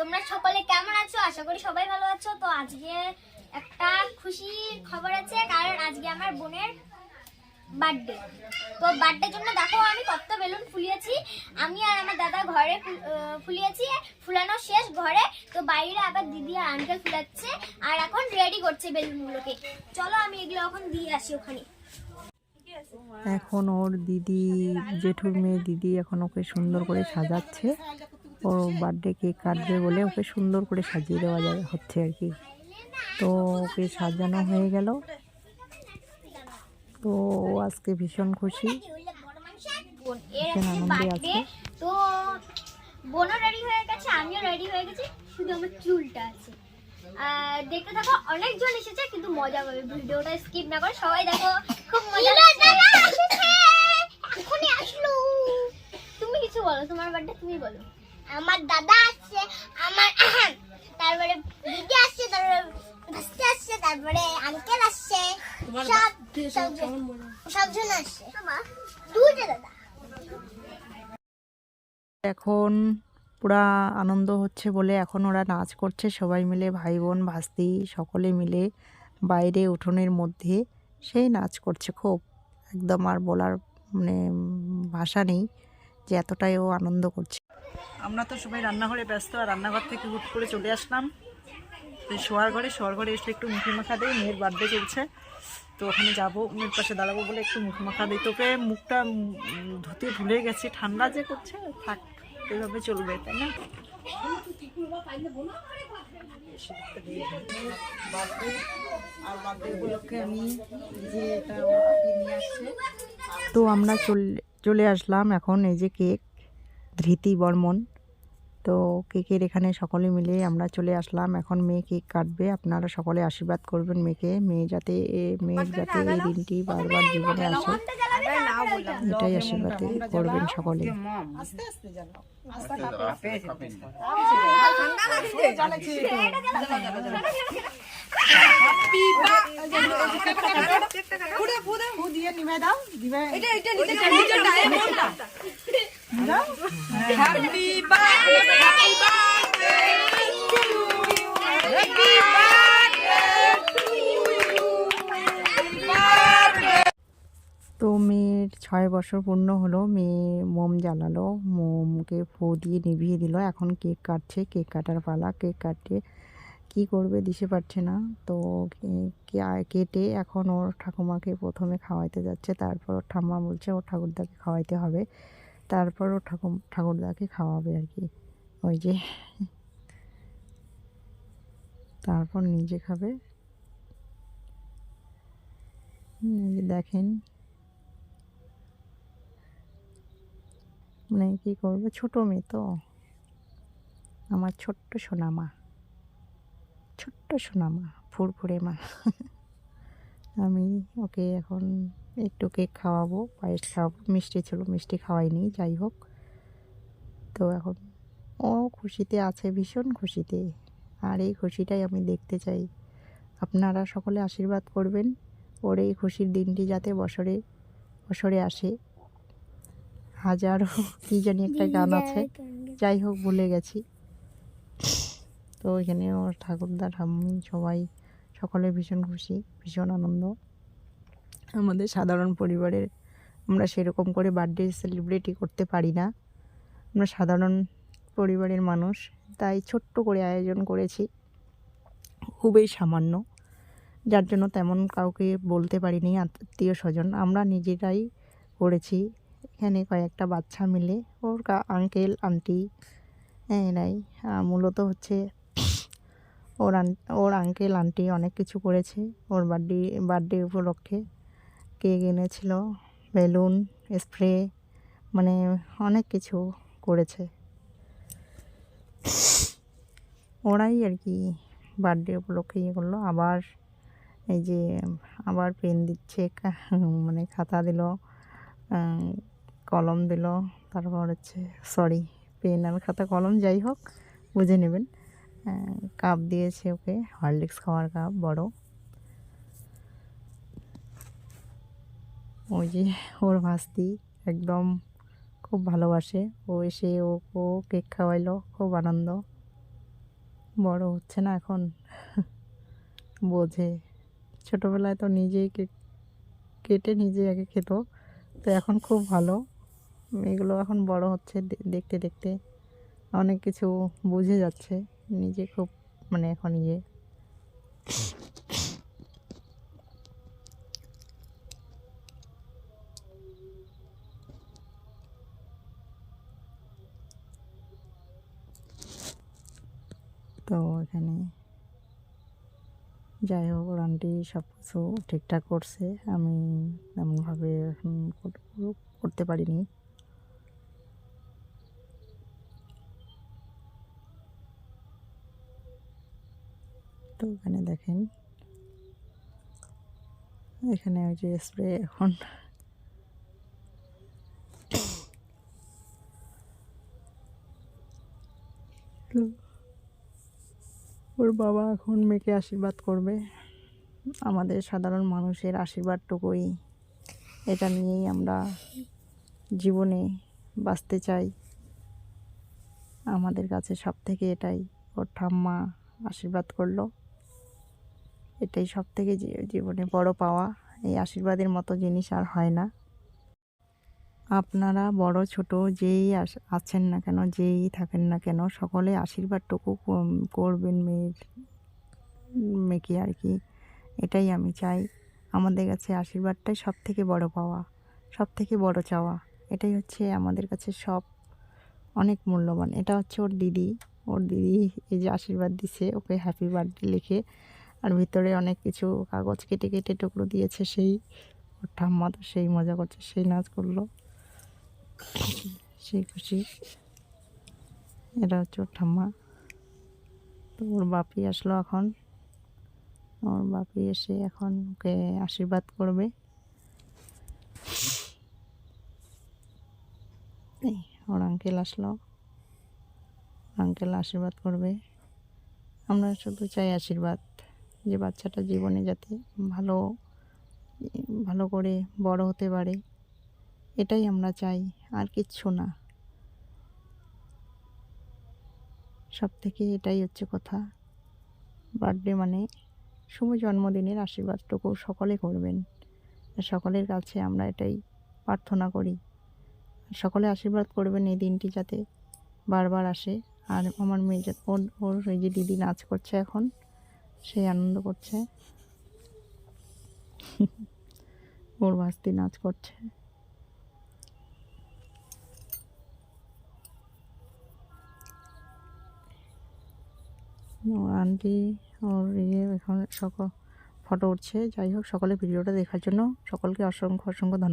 তোমরা সকলে কেমন আছো? আশা করি সবাই ভালো আছো। তো আজকে একটা খুশি খবর আছে, কারণ আজকে আমার বোনের বার্থডে তো বার্থডের জন্য দেখো, আমি কত বেলুন ফুলিয়েছি। আমি আর আমার দাদা ঘরে ফুলিয়েছি। ফুলানো শেষ ঘরে। তো বাইরে আবার দিদি আর আঙ্কেল ফুলাচ্ছে। আর এখন রেডি করছে বেলুনগুলোকে। চলো আমি এগুলো এখন দিয়ে আসি ওখানে। এখন ওর দিদি, জেঠুর মেয়ে দিদি এখন ওকে সুন্দর করে সাজাচ্ছে। ওর বার্থডে কেক কাটবে বলে ওকে সুন্দর করে সাজিয়ে দেওয়া যাবে হচ্ছে আর কি। তো ওকে সাজানো হয়ে গেল। তো ও আজকে ভীষণ খুশি। ভীষণ আনন্দে আছে। তো বোনও রেডি হয়ে গেছে আমিও রেডি হয়ে গেছি শুধু আমার চুলটা আছে। আর দেখতে থাকো অনেকজন এসেছে কিন্তু মজা পাবে ভিডিওটা স্কিপ না করে সবাই দেখো খুব মজা এখনই আসলো! তুমি কিছু বলো তোমার বার্থডে তুমি বলো। আমার দাদা আসছে আমার তারপরে দিদি আসছে তারপরে ভাস্তে আসছে তারপরে আঙ্কেল আসছে। সব সবজন আসছে। দুইটা দাদা। এখন পুরা আনন্দ হচ্ছে বলে এখন ওরা নাচ করছে সবাই মিলে ভাই বোন ভাস্তি সকলে মিলে বাইরে উঠোনের মধ্যে। সেই নাচ করছে খুব। একদম আর বলার মানে ভাষা নেই যে এতটাই ও আনন্দ করছে। আমরা তো সবাই রান্নাঘরে ব্যস্ত, আর রান্নাঘর থেকে হুট করে চলে আসলাম। তো শোয়ার ঘরে শোয়ার ঘরে এসে একটু মুখে মাখা দেয় মেয়ের বার্থডে চলছে। তো ওখানে যাব, মেয়ের পাশে দাঁড়াবো বলে একটু মুখে মাখা দিই। তোকে মুখটা ধুতে ভুলে গেছি, ঠান্ডা যে করছে, থাক, এভাবে চলবে, তাই না? তো আমরা চলে আসলাম এখন, এই যে কেক ধৃতি বর্মন। তো কেকের এখানে সকলে মিলে আমরা চলে আসলাম। এখন মেয়ে কেক কাটবে। আপনারা সকলে আশীর্বাদ করবেন মেয়েকে। মেয়ে যাতে এ- মেয়ের যাতে এই দিনটি বারবার জীবনে আসে। এটাই আশীর্বাদ করবেন সকলে। তো মেয়ের ছয় বছর পূর্ণ হলো, মেয়ে মোম জ্বালালো, মোমকে ফু দিয়ে নিভিয়ে দিল। এখন কেক কাটছে, কেক কাটার পালা, কেক কাটে, কি করবে দিশে পারছে না। তো কেটে এখন ওর ঠাকুমাকে প্রথমে খাওয়াইতে যাচ্ছে, তারপর ওর ঠাম্মা বলছে ওর ঠাকুরদাকে খাওয়াইতে হবে। তারপর ওর ঠাকুর ঠাকুরদাকে খাওয়াবে আর কি। ওই যে তারপর নিজে খাবে। দেখেন। মানে কী করব? ছোটো মেয়ে তো। আমার ছোট্ট সোনামা। ছোট্ট সোনামা, ফুরফুরে মা। আমি ওকে এখন একটু কেক খাওয়াবো পায়েস খাওয়াবো। মিষ্টি ছিল মিষ্টি খাওয়াইনি যাই হোক। তো এখন ও খুশিতে আছে ভীষণ খুশিতে। আর এই খুশিটাই আমি দেখতে চাই। আপনারা সকলে আশীর্বাদ করবেন ওর এই খুশির দিনটি যাতে বছরে বছরে আসে। হাজারো কি জানি একটা গান আছে। যাই হোক ভুলে গেছি। তো এখানে ওর ঠাকুরদা ঠাম্মি সবাই সকলে ভীষণ খুশি ভীষণ আনন্দ। আমাদের সাধারণ পরিবারের আমরা সেরকম করে বার্থডে সেলিব্রেটই করতে পারি না। আমরা সাধারণ পরিবারের মানুষ তাই ছোট্ট করে আয়োজন করেছি। খুবই সামান্য যার জন্য তেমন কাউকে বলতে পারিনি আত্মীয় স্বজন। আমরা নিজেরাই করেছি। এখানে কয়েকটা বাচ্চা মিলে ওর আঙ্কেল আন্টি হ্যাঁ, এরাই। মূলত হচ্ছে ওর ওর আঙ্কেল আন্টি অনেক কিছু করেছে ওর বার্থডে বার্থডে উপলক্ষে। কেক এনেছিল, বেলুন, স্প্রে মানে অনেক কিছু করেছে। ওরাই আর কি বার্থডে উপলক্ষে ইয়ে করল, আবার এই যে আবার পেন দিচ্ছে মানে খাতা দিল কলম দিল, তারপর হচ্ছে সরি পেন আর খাতা, কলম যাই হোক, বুঝে নেবেন। কাপ দিয়েছে ওকে হরলিক্স খাওয়ার কাপ বড়। ওই যে ওর ভাস্তি একদম খুব ভালোবাসে। ও এসে ও ও কেক খাওয়াইলো, খুব আনন্দ। বড় হচ্ছে না এখন, বোঝে। ছোটোবেলায় তো নিজেই কেক কেটে নিজে আগে খেত, তো এখন খুব ভালো। এগুলো এখন বড় হচ্ছে দেখতে দেখতে অনেক কিছু বুঝে যাচ্ছে। নিজে খুব মানে এখন ইয়ে তো এখানে যাই হোক ওর আন্টি সব কিছু ঠিকঠাক করছে। আমি তেমনভাবে এখন করতে পারিনি। তো এখানে দেখেন, এখানে ওই যে স্প্রে এখন। তো ওর বাবা এখন মেয়েকে আশীর্বাদ করবে। আমাদের সাধারণ মানুষের আশীর্বাদটুকুই। এটা নিয়েই আমরা জীবনে বাঁচতে চাই। আমাদের কাছে সব থেকে এটাই। ওর ঠাম্মা আশীর্বাদ করল। এটাই সব থেকে জীবনে বড় পাওয়া। এই আশীর্বাদের মতো জিনিস আর হয় না। আপনারা বড়, ছোট যেই আছেন না কেন, যেই থাকেন না কেন, সকলে আশীর্বাদটুকু করবেন মেয়ের, মেয়েকে আর কি। এটাই আমি চাই। আমাদের কাছে আশীর্বাদটাই সব থেকে বড় পাওয়া সব থেকে বড় চাওয়া। এটাই হচ্ছে আমাদের কাছে সব, অনেক মূল্যবান। এটা হচ্ছে ওর দিদি। ওর দিদি এই যে আশীর্বাদ দিছে, ওকে হ্যাপি বার্থডে লিখে। আর ভিতরে অনেক কিছু কাগজ কেটে কেটে টুকরো দিয়েছে, সেই ওর ঠাম্মা তো সেই মজা করছে, সেই নাচ করল। সেই খুশি। এটা হচ্ছে ওর ঠাম্মা। তো ওর বাপি আসলো এখন। ওর বাপি এসে এখন ওকে আশীর্বাদ করবে। ওর আঙ্কেল আসলো। আঙ্কেল আশীর্বাদ করবে। আমরা শুধু চাই আশীর্বাদ, যে বাচ্চাটা জীবনে যাতে ভালো ভালো করে বড় হতে পারে। এটাই আমরা চাই, আর কিচ্ছু না। সব থেকে এটাই হচ্ছে কথা। বার্থডে মানে শুভ জন্মদিনের আশীর্বাদটুকু সকলে করবেন। সকলের কাছে আমরা এটাই প্রার্থনা করি। সকলে আশীর্বাদ করবেন এই দিনটি যাতে বারবার আসে। আর আমার মেয়ে যাতে ওর ওর ওই যে দিদি নাচ করছে এখন সেই আনন্দ করছে। ওর ভাস্তি নাচ করছে। আন্টি ওর ইয়ে এখন সকল ফটো উঠছে। যাই হোক, সকলে ভিডিওটা দেখার জন্য সকলকে অসংখ্য অসংখ্য ধন্যবাদ।